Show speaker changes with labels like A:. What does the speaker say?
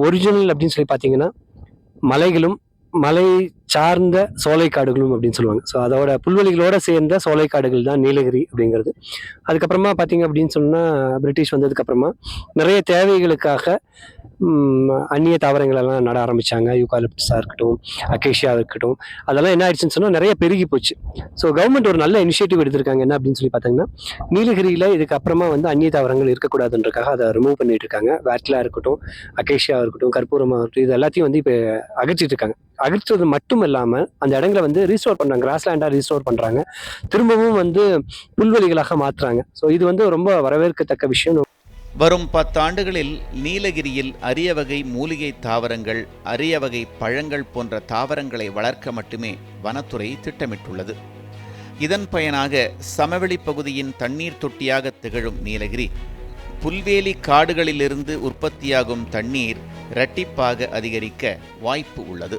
A: Original அப்படின்னு சொல்லி பார்த்தீங்கன்னா மலைகளும் மலை சார்ந்த சோலைக்காடுகளும் அப்படின்னு சொல்லுவாங்க. ஸோ அதோட புல்வெளிகளோட சேர்ந்த சோலைக்காடுகள் தான் நீலகிரி அப்படிங்கிறது. அதுக்கப்புறமா பார்த்தீங்க அப்படின்னு சொன்னால் பிரிட்டிஷ் வந்ததுக்கப்புறமா நிறைய தேவைகளுக்காக அந்நிய தாவரங்களெல்லாம் நட ஆரம்பித்தாங்க யூகாலிப்டஸாக இருக்கட்டும் அகேஷியாவாக இருக்கட்டும் அதெல்லாம் என்ன ஆயிடுச்சுன்னு சொன்னால் நிறைய பெருகி போச்சு. ஸோ கவர்மெண்ட் ஒரு நல்ல இனிஷியேட்டிவ் எடுத்திருக்காங்க. என்ன அப்படின்னு சொல்லி பார்த்தீங்கன்னா நீலகிரியில் இதுக்கப்புறமா வந்து அந்நிய தாவரங்கள் இருக்கக்கூடாதுன்றக்காக அதை ரிமூவ் பண்ணிட்டு இருக்காங்க. வேட்லா இருக்கட்டும் அகேஷியா இருக்கட்டும் கற்பூரமாக இருக்கட்டும் இது எல்லாத்தையும் வந்து இப்போ அகற்றிட்டு இருக்காங்க. அகற்றுறது மட்டும் இல்லாமல் அந்த இடங்களை வந்து ரீஸ்டோர் பண்ணுறாங்க கிராஸ்லேண்டாக ரீஸ்டோர் பண்ணுறாங்க திரும்பவும் வந்து புல்வெளிகளாக மாற்றுறாங்க ஸோ இது வந்து ரொம்ப வரவேற்கத்தக்க விஷயம்.
B: வரும் பத்தாண்டுகளில் நீலகிரியில் அரிய வகை மூலிகை தாவரங்கள் அரிய வகை பழங்கள் போன்ற தாவரங்களை வளர்க்க மட்டுமே வனத்துறை திட்டமிட்டுள்ளது. இதன் பயனாக சமவெளி பகுதியின் தண்ணீர் தொட்டியாக திகழும் நீலகிரி. புல்வேலி காடுகளிலிருந்து உற்பத்தியாகும் தண்ணீர் இரட்டிப்பாக அதிகரிக்க வாய்ப்பு உள்ளது.